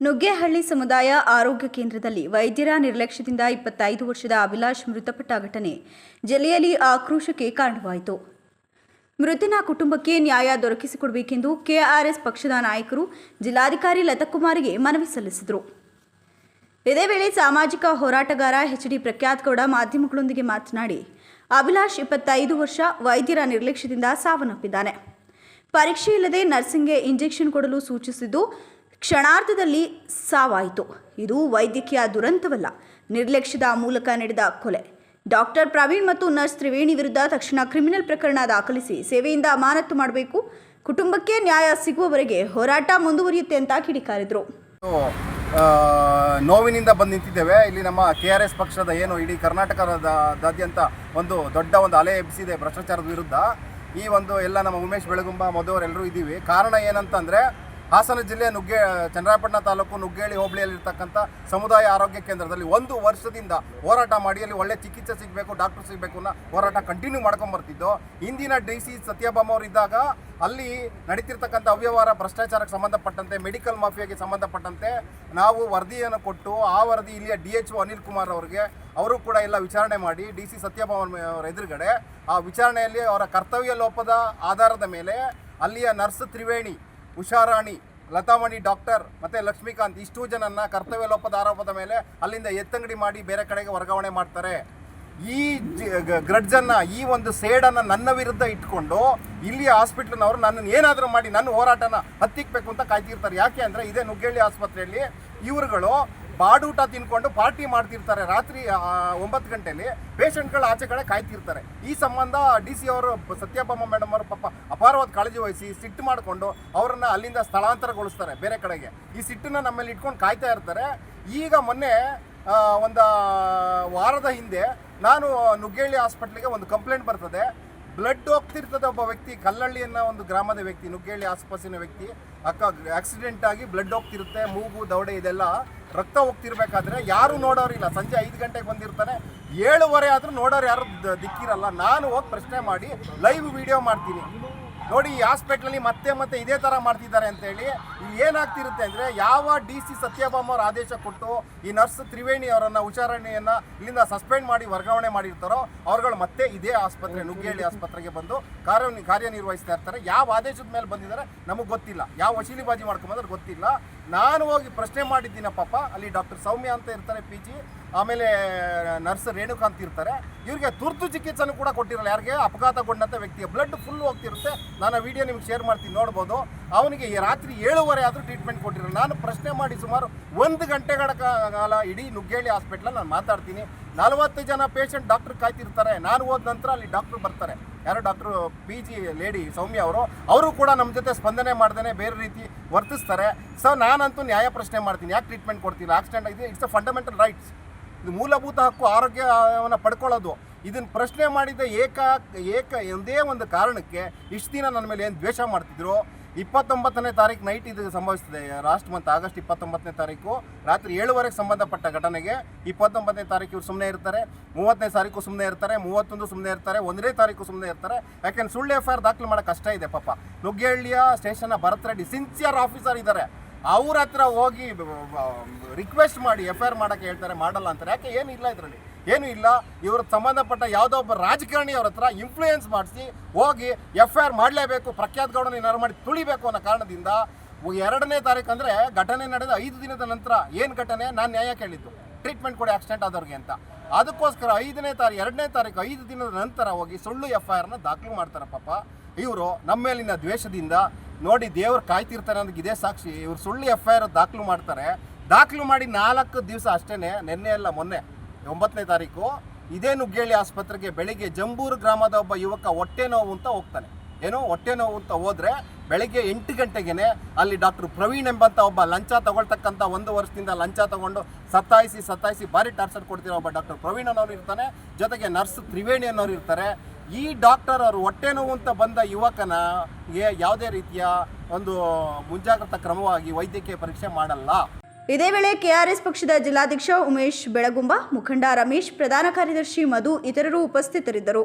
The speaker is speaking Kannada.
ನುಗ್ಗೇಹಳ್ಳಿ ಸಮುದಾಯ ಆರೋಗ್ಯ ಕೇಂದ್ರದಲ್ಲಿ ವೈದ್ಯರ ನಿರ್ಲಕ್ಷ್ಯದಿಂದ ಇಪ್ಪತ್ತೈದು ವರ್ಷದ ಅಭಿಲಾಷ್ ಮೃತಪಟ್ಟ ಘಟನೆ ಜಿಲ್ಲೆಯಲ್ಲಿ ಆಕ್ರೋಶಕ್ಕೆ ಕಾರಣವಾಯಿತು. ಮೃತನ ಕುಟುಂಬಕ್ಕೆ ನ್ಯಾಯ ದೊರಕಿಸಿಕೊಡಬೇಕೆಂದು ಕೆಆರ್ಎಸ್ ಪಕ್ಷದ ನಾಯಕರು ಜಿಲ್ಲಾಧಿಕಾರಿ ಲತಾಕುಮಾರಿಗೆ ಮನವಿ ಸಲ್ಲಿಸಿದರು. ಇದೇ ವೇಳೆ ಸಾಮಾಜಿಕ ಹೋರಾಟಗಾರ ಎಚ್ ಡಿ ಪ್ರಖ್ಯಾತ್ ಗೌಡ ಮಾಧ್ಯಮಗಳೊಂದಿಗೆ ಮಾತನಾಡಿ, ಅಭಿಲಾಷ್ ಇಪ್ಪತ್ತೈದು ವರ್ಷ ವೈದ್ಯರ ನಿರ್ಲಕ್ಷ್ಯದಿಂದ ಸಾವನ್ನಪ್ಪಿದ್ದಾನೆ. ಪರೀಕ್ಷೆ ಇಲ್ಲದೆ ನರ್ಸಿಂಗ್ಗೆ ಇಂಜೆಕ್ಷನ್ ಕೊಡಲು ಸೂಚಿಸಿದ್ದು ಕ್ಷಣಾರ್ಧದಲ್ಲಿ ಸಾವಾಯಿತು. ಇದು ವೈದ್ಯಕೀಯ ದುರಂತವಲ್ಲ. ನಿರ್ಲಕ್ಷ್ಯದ ಮೂಲಕ ನಡೆದ ಕೊಲೆ. ಡಾಕ್ಟರ್ ಪ್ರವೀಣ್ ಮತ್ತು ನರ್ಸ್ ತ್ರಿವೇಣಿ ವಿರುದ್ಧ ತಕ್ಷಣ ಕ್ರಿಮಿನಲ್ ಪ್ರಕರಣ ದಾಖಲಿಸಿ ಸೇವೆಯಿಂದ ಅಮಾನತು ಮಾಡಬೇಕು. ಕುಟುಂಬಕ್ಕೆ ನ್ಯಾಯ ಸಿಗುವವರೆಗೆ ಹೋರಾಟ ಮುಂದುವರಿಯುತ್ತೆ ಅಂತ ಕಿಡಿಕಾರಿದ್ರು. ನೋವಿನಿಂದ ಬಂದು ನಿಂತಿದ್ದೇವೆ. ಇಲ್ಲಿ ನಮ್ಮ ಕೆ ಆರ್ ಎಸ್ ಪಕ್ಷದ ಏನು ಇಡೀ ಕರ್ನಾಟಕದಾದ್ಯಂತ ಒಂದು ದೊಡ್ಡ ಒಂದು ಅಲೆ ಎಬ್ಬಿಸಿದೆ ಭ್ರಷ್ಟಾಚಾರದ ವಿರುದ್ಧ. ಈ ಒಂದು ಎಲ್ಲ ನಮ್ಮ ಉಮೇಶ್ ಬೆಳಗುಂಬ ಮೊದಲವರೆಲ್ಲರೂ ಇದ್ದೀವಿ. ಕಾರಣ ಏನಂತಂದರೆ ಹಾಸನ ಜಿಲ್ಲೆ ನುಗ್ಗೆ ಚನ್ನರಾಯಪಟ್ಟಣ ತಾಲೂಕು ನುಗ್ಗೇಳಿ ಹೋಬಳಿಯಲ್ಲಿರ್ತಕ್ಕಂಥ ಸಮುದಾಯ ಆರೋಗ್ಯ ಕೇಂದ್ರದಲ್ಲಿ ಒಂದು ವರ್ಷದಿಂದ ಹೋರಾಟ ಮಾಡಿ ಅಲ್ಲಿ ಒಳ್ಳೆ ಚಿಕಿತ್ಸೆ ಸಿಗಬೇಕು, ಡಾಕ್ಟರ್ ಸಿಗಬೇಕು ಅನ್ನೋ ಹೋರಾಟ ಕಂಟಿನ್ಯೂ ಮಾಡ್ಕೊಂಡ್ ಬರ್ತಿದ್ದು. ಇಂದಿನ ಡಿ ಸಿ ಸತ್ಯಭಾಮ ಅವರಿದ್ದಾಗ ಅಲ್ಲಿ ನಡೀತಿರ್ತಕ್ಕಂಥ ಅವ್ಯವಹಾರ, ಭ್ರಷ್ಟಾಚಾರಕ್ಕೆ ಸಂಬಂಧಪಟ್ಟಂತೆ, ಮೆಡಿಕಲ್ ಮಾಫಿಯಾಗೆ ಸಂಬಂಧಪಟ್ಟಂತೆ ನಾವು ವರದಿಯನ್ನು ಕೊಟ್ಟು, ಆ ವರದಿ ಇಲ್ಲಿಯ ಡಿ ಎಚ್ ಅನಿಲ್ ಕುಮಾರ್ ಅವರಿಗೆ, ಅವರು ಕೂಡ ಎಲ್ಲ ವಿಚಾರಣೆ ಮಾಡಿ, ಡಿ ಸಿ ಸತ್ಯಭಾಮ ಅವರ ಎದುರುಗಡೆ ಆ ವಿಚಾರಣೆಯಲ್ಲಿ ಅವರ ಕರ್ತವ್ಯ ಲೋಪದ ಆಧಾರದ ಮೇಲೆ ಅಲ್ಲಿಯ ನರ್ಸ್ ತ್ರಿವೇಣಿ ಉಷಾರಾಣಿ, ಲತಾಮಣಿ, ಡಾಕ್ಟರ್ ಮತ್ತೆ ಲಕ್ಷ್ಮೀಕಾಂತ್ ಇಷ್ಟು ಜನನ್ನ ಕರ್ತವ್ಯ ಲೋಪದ ಆರೋಪದ ಮೇಲೆ ಅಲ್ಲಿಂದ ಎತ್ತಂಗಡಿ ಮಾಡಿ ಬೇರೆ ಕಡೆಗೆ ವರ್ಗಾವಣೆ ಮಾಡ್ತಾರೆ. ಈ ಗ್ರಡ್ಜನ್ನ, ಈ ಒಂದು ಸೇಡನ್ನ ನನ್ನ ವಿರುದ್ಧ ಇಟ್ಕೊಂಡು ಇಲ್ಲಿ ಹಾಸ್ಪಿಟ್ಲ್ನವರು ನನ್ನನ್ನು ಏನಾದರೂ ಮಾಡಿ ನನ್ನ ಹೋರಾಟನ ಹತ್ತಿಕ್ಬೇಕು ಅಂತ ಕಾಯ್ತಿರ್ತಾರೆ. ಯಾಕೆ ಅಂದರೆ ಇದೇ ನುಗ್ಗೇಳಿ ಆಸ್ಪತ್ರೆಯಲ್ಲಿ ಇವರುಗಳು ಬಾಡೂಟ ತಿನ್ಕೊಂಡು ಪಾರ್ಟಿ ಮಾಡ್ತಿರ್ತಾರೆ ರಾತ್ರಿ ಒಂಬತ್ತು ಗಂಟೆಲಿ. ಪೇಷಂಟ್ಗಳು ಆಚೆ ಕಡೆ ಕಾಯ್ತಿರ್ತಾರೆ. ಈ ಸಂಬಂಧ ಡಿ ಸಿ ಅವರು ಸತ್ಯಭಾಮ ಮೇಡಮ್ ಅವರು ಪಾಪ ಅಪಾರವಾದ ಕಾಳಜಿ ವಹಿಸಿ ಸಿಟ್ಟು ಮಾಡಿಕೊಂಡು ಅವರನ್ನು ಅಲ್ಲಿಂದ ಸ್ಥಳಾಂತರಗೊಳಿಸ್ತಾರೆ ಬೇರೆ ಕಡೆಗೆ. ಈ ಸಿಟ್ಟನ್ನ ನಮ್ಮಲ್ಲಿ ಇಟ್ಕೊಂಡು ಕಾಯ್ತಾ ಇರ್ತಾರೆ. ಈಗ ಮೊನ್ನೆ ಒಂದು, ವಾರದ ಹಿಂದೆ ನಾನು ನುಗ್ಗೇಳಿ ಹಾಸ್ಪಿಟ್ಲಿಗೆ ಒಂದು ಕಂಪ್ಲೇಂಟ್ ಬರ್ತದೆ. ಬ್ಲಡ್ ಹೋಗ್ತಿರ್ತದೆ ಒಬ್ಬ ವ್ಯಕ್ತಿ ಕಲ್ಲಳ್ಳಿ ಅನ್ನೋ ಒಂದು ಗ್ರಾಮದ ವ್ಯಕ್ತಿ ನುಗ್ಗೇಳಿ ಆಸ್ಪಾಸಿನ ವ್ಯಕ್ತಿ. ಅಕ್ಕ ಆಕ್ಸಿಡೆಂಟ್ ಆಗಿ ಬ್ಲಡ್ ಹೋಗ್ತಿರುತ್ತೆ, ಮೂಗು, ದೌಡೆ ಇದೆಲ್ಲ ರಕ್ತ ಹೋಗ್ತಿರ್ಬೇಕಾದ್ರೆ ಯಾರು ನೋಡೋರಿಲ್ಲ ಸಂಜೆ ಐದು ಗಂಟೆಗೆ ಬಂದಿರ್ತಾನೆ. ಏಳುವರೆ ಆದರೂ ನೋಡೋರು ಯಾರು ದಿಕ್ಕಿರಲ್ಲ. ನಾನು ಹೋಗಿ ಪ್ರಶ್ನೆ ಮಾಡಿ ಲೈವ್ ವಿಡಿಯೋ ಮಾಡ್ತೀನಿ. ನೋಡಿ, ಈ ಹಾಸ್ಪಿಟ್ಲಲ್ಲಿ ಮತ್ತೆ ಮತ್ತೆ ಇದೇ ಥರ ಮಾಡ್ತಿದ್ದಾರೆ ಅಂತೇಳಿ ಇಲ್ಲಿ ಏನಾಗ್ತಿರುತ್ತೆ ಅಂದರೆ ಯಾವ ಡಿ ಸಿ ಸತ್ಯಭಾಮ ಅವ್ರ ಆದೇಶ ಕೊಟ್ಟು ಈ ನರ್ಸ್ ತ್ರಿವೇಣಿ ಅವರನ್ನು ಉಚಾರಣೆಯನ್ನು ಇಲ್ಲಿಂದ ಸಸ್ಪೆಂಡ್ ಮಾಡಿ ವರ್ಗಾವಣೆ ಮಾಡಿರ್ತಾರೋ, ಅವ್ರುಗಳು ಮತ್ತೆ ಇದೇ ಆಸ್ಪತ್ರೆ ನುಗ್ಗೇಳಿ ಆಸ್ಪತ್ರೆಗೆ ಬಂದು ಕಾರ್ಯ ಕಾರ್ಯನಿರ್ವಹಿಸ್ತಾ ಇರ್ತಾರೆ. ಯಾವ ಆದೇಶದ ಮೇಲೆ ಬಂದಿದ್ದಾರೆ ನಮಗೆ ಗೊತ್ತಿಲ್ಲ. ಯಾವ ವಶೀಲಿಬಾಜಿ ಮಾಡ್ಕೊಂಬಂದ್ರೆ ಗೊತ್ತಿಲ್ಲ. ನಾನು ಹೋಗಿ ಪ್ರಶ್ನೆ ಮಾಡಿದ್ದೀನ ಪಾಪ. ಅಲ್ಲಿ ಡಾಕ್ಟರ್ ಸೌಮ್ಯ ಅಂತ ಇರ್ತಾರೆ ಪಿ ಜಿ ಆಮೇಲೆ ನರ್ಸ್ ರೇಣುಕಾಂತ್ ಇರ್ತಾರೆ. ಇವರಿಗೆ ತುರ್ತು ಚಿಕಿತ್ಸೆನೂ ಕೂಡ ಕೊಟ್ಟಿರಲ್ಲ. ಯಾರಿಗೆ ಅಪಘಾತಗೊಂಡಂಥ ವ್ಯಕ್ತಿಯ ಬ್ಲಡ್ ಫುಲ್ ಹೋಗ್ತಿರುತ್ತೆ. ನಾನು ಆ ವಿಡಿಯೋ ನಿಮ್ಗೆ ಶೇರ್ ಮಾಡ್ತೀನಿ, ನೋಡ್ಬೋದು. ಅವನಿಗೆ ರಾತ್ರಿ ಏಳುವರೆ ಆದರೂ ಟ್ರೀಟ್ಮೆಂಟ್ ಕೊಟ್ಟಿರಲ್ಲ. ನಾನು ಪ್ರಶ್ನೆ ಮಾಡಿ ಸುಮಾರು ಒಂದು ಗಂಟೆಗಳ ಕಾಲ ಇಡೀ ನುಗ್ಗೇಳಿ ಹಾಸ್ಪಿಟ್ಲಲ್ಲಿ ನಾನು ಮಾತಾಡ್ತೀನಿ. ನಲವತ್ತು ಜನ ಪೇಷಂಟ್ ಡಾಕ್ಟ್ರ್ ಕಾಯ್ತಿರ್ತಾರೆ. ನಾನು ಹೋದ ನಂತರ ಅಲ್ಲಿ ಡಾಕ್ಟ್ರು ಬರ್ತಾರೆ. ಯಾರೋ doctor P G lady Soumya ಅವರು ಅವರು ಕೂಡ ನಮ್ಮ ಜೊತೆ ಸ್ಪಂದನೆ ಮಾಡ್ದೇನೆ ಬೇರೆ ರೀತಿ ವರ್ತಿಸ್ತಾರೆ. ಸೊ ನಾನಂತೂ ನ್ಯಾಯ ಪ್ರಶ್ನೆ ಮಾಡ್ತೀನಿ. ಯಾಕೆ ಟ್ರೀಟ್ಮೆಂಟ್ ಕೊಡ್ತಿಲ್ಲ? ಆಕ್ಸಿಡೆಂಟ್ ಆಗಿದೆ ಇಟ್ಸ್ ಅ ಫಂಡಮೆಂಟಲ್ ರೈಟ್ಸ್ ಇದು ಮೂಲಭೂತ ಹಕ್ಕು, ಆರೋಗ್ಯವನ್ನು ಪಡ್ಕೊಳ್ಳೋದು. ಇದನ್ನು ಪ್ರಶ್ನೆ ಮಾಡಿದ ಏಕ ಏಕ, ಒಂದೇ ಒಂದು ಕಾರಣಕ್ಕೆ ಇಷ್ಟು ದಿನ ನನ್ನ ಮೇಲೆ ಏನು ದ್ವೇಷ ಮಾಡ್ತಿದ್ರು? ಇಪ್ಪತ್ತೊಂಬತ್ತನೇ ತಾರೀಕು ನೈಟ್ ಇದು ಸಂಭವಿಸಿದೆ ಲಾಸ್ಟ್ ಮಂತ್ ಆಗಸ್ಟ್ ಇಪ್ಪತ್ತೊಂಬತ್ತನೇ ತಾರೀಕು ರಾತ್ರಿ ಏಳುವರೆಗೆ ಸಂಬಂಧಪಟ್ಟ ಘಟನೆಗೆ ಇಪ್ಪತ್ತೊಂಬತ್ತನೇ ತಾರೀಕು ಇವ್ರು ಸುಮ್ಮನೆ ಇರ್ತಾರೆ. ಮೂವತ್ತನೇ ತಾರೀಕು ಸುಮ್ಮನೆ ಇರ್ತಾರೆ. ಮೂವತ್ತೊಂದು ಸುಮ್ಮನೆ ಇರ್ತಾರೆ. ಒಂದನೇ ತಾರೀಕು ಸುಮ್ಮನೆ ಇರ್ತಾರೆ. ಯಾಕೆಂದ್ರೆ ಸುಳ್ಳು ಎಫ್ ಐ ಆರ್ ದಾಖಲು ಮಾಡೋಕೆ ಕಷ್ಟ ಇದೆ ಪಾಪ. ನುಗ್ಗೇಹಳ್ಳಿಯ ಸ್ಟೇಷನ್ನ ಭರತ್ ರೆಡ್ಡಿ ಸಿನ್ಸಿಯರ್ ಆಫೀಸರ್ ಇದ್ದಾರೆ ಅವ್ರ ಹತ್ರ ಹೋಗಿ ರಿಕ್ವೆಸ್ಟ್ ಮಾಡಿ ಎಫ್ ಐ ಆರ್ ಮಾಡೋಕ್ಕೆ ಹೇಳ್ತಾರೆ. ಮಾಡಲ್ಲ ಅಂತಾರೆ. ಯಾಕೆ? ಏನಿಲ್ಲ ಇದರಲ್ಲಿ. ಏನು ಇಲ್ಲ. ಇವ್ರ ಸಂಬಂಧಪಟ್ಟ ಯಾವುದೋ ಒಬ್ಬ ರಾಜಕಾರಣಿ ಅವ್ರ ಹತ್ರ ಇನ್ಫ್ಲೂಯೆನ್ಸ್ ಮಾಡಿಸಿ ಹೋಗಿ ಎಫ್ ಐ ಆರ್ ಮಾಡಲೇಬೇಕು, ಪ್ರಖ್ಯಾತ್ ಗೌಡನ ಏನಾರು ಮಾಡಿ ತುಳಿಬೇಕು ಅನ್ನೋ ಕಾರಣದಿಂದ ಎರಡನೇ ತಾರೀಕು ಅಂದರೆ ಘಟನೆ ನಡೆದ ಐದು ದಿನದ ನಂತರ ಏನು ಘಟನೆ? ನಾನು ನ್ಯಾಯ ಕೇಳಿದ್ದು. ಟ್ರೀಟ್ಮೆಂಟ್ ಕೊಡಿ ಆಕ್ಸಿಡೆಂಟ್ ಆದವ್ರಿಗೆ ಅಂತ. ಅದಕ್ಕೋಸ್ಕರ ಐದನೇ ತಾರೀಕು ಎರಡನೇ ತಾರೀಕು ಐದು ದಿನದ ನಂತರ ಹೋಗಿ ಸುಳ್ಳು ಎಫ್ ಐ ಆರ್ನ ದಾಖಲು ಮಾಡ್ತಾರೆ ಪಾಪ. ಇವರು ನಮ್ಮ ಮೇಲಿನ ದ್ವೇಷದಿಂದ ನೋಡಿ ದೇವ್ರು ಕಾಯ್ತಿರ್ತಾರೆ ಅನ್ನೋದಕ್ಕೆ ಇದೇ ಸಾಕ್ಷಿ. ಇವರು ಸುಳ್ಳು ಎಫ್ ಐ ಆರ್ ದಾಖಲು ಮಾಡ್ತಾರೆ. ದಾಖಲು ಮಾಡಿ ನಾಲ್ಕು ದಿವಸ ಅಷ್ಟೇ ನಿನ್ನೆ ಅಲ್ಲ ಮೊನ್ನೆ. ಒಂಬತ್ತನೇ ತಾರೀಕು ಇದೇ ನುಗ್ಗೇಳಿ ಆಸ್ಪತ್ರೆಗೆ ಬೆಳಿಗ್ಗೆ ಜಂಬೂರು ಗ್ರಾಮದ ಒಬ್ಬ ಯುವಕ ಹೊಟ್ಟೆ ನೋವು ಅಂತ ಹೋಗ್ತಾನೆ. ಏನೋ? ಹೊಟ್ಟೆ ನೋವು ಅಂತ ಹೋದ್ರೆ ಬೆಳಿಗ್ಗೆ ಎಂಟು ಗಂಟೆಗೆನೆ ಅಲ್ಲಿ ಡಾಕ್ಟರ್ ಪ್ರವೀಣ್ ಎಂಬಂತ ಒಬ್ಬ ಲಂಚ ತಗೊಳ್ತಕ್ಕಂಥ ಒಂದು ವರ್ಷದಿಂದ ಲಂಚ ತಗೊಂಡು ಸತ್ತಾಯಿಸಿ ಸತ್ತಾಯಿಸಿ ಭಾರಿ ಟಾರ್ಚರ್ ಕೊಡ್ತಿರೋ ಒಬ್ಬ ಡಾಕ್ಟರ್ ಪ್ರವೀಣ್ ಅನ್ನೋರು ಇರ್ತಾನೆ. ಜೊತೆಗೆ ನರ್ಸ್ ತ್ರಿವೇಣಿ ಅನ್ನೋರು ಇರ್ತಾರೆ. ಈ ಡಾಕ್ಟರ್ ಅವರು ಹೊಟ್ಟೆ ನೋವು ಅಂತ ಬಂದ ಯುವಕನ ಯಾವುದೇ ರೀತಿಯ ಒಂದು ಮುಂಜಾಗ್ರತಾ ಕ್ರಮವಾಗಿ ವೈದ್ಯಕೀಯ ಪರೀಕ್ಷೆ ಮಾಡಲ್ಲ. ಇದೇ ವೇಳೆ ಕೆಆರ್ಎಸ್ ಪಕ್ಷದ ಜಿಲ್ಲಾಧ್ಯಕ್ಷ ಉಮೇಶ್ ಬೆಳಗುಂಬ ಮುಖಂಡ ರಮೇಶ್ ಪ್ರಧಾನ ಕಾರ್ಯದರ್ಶಿ ಮಧು ಇತರರು ಉಪಸ್ಥಿತರಿದ್ದರು.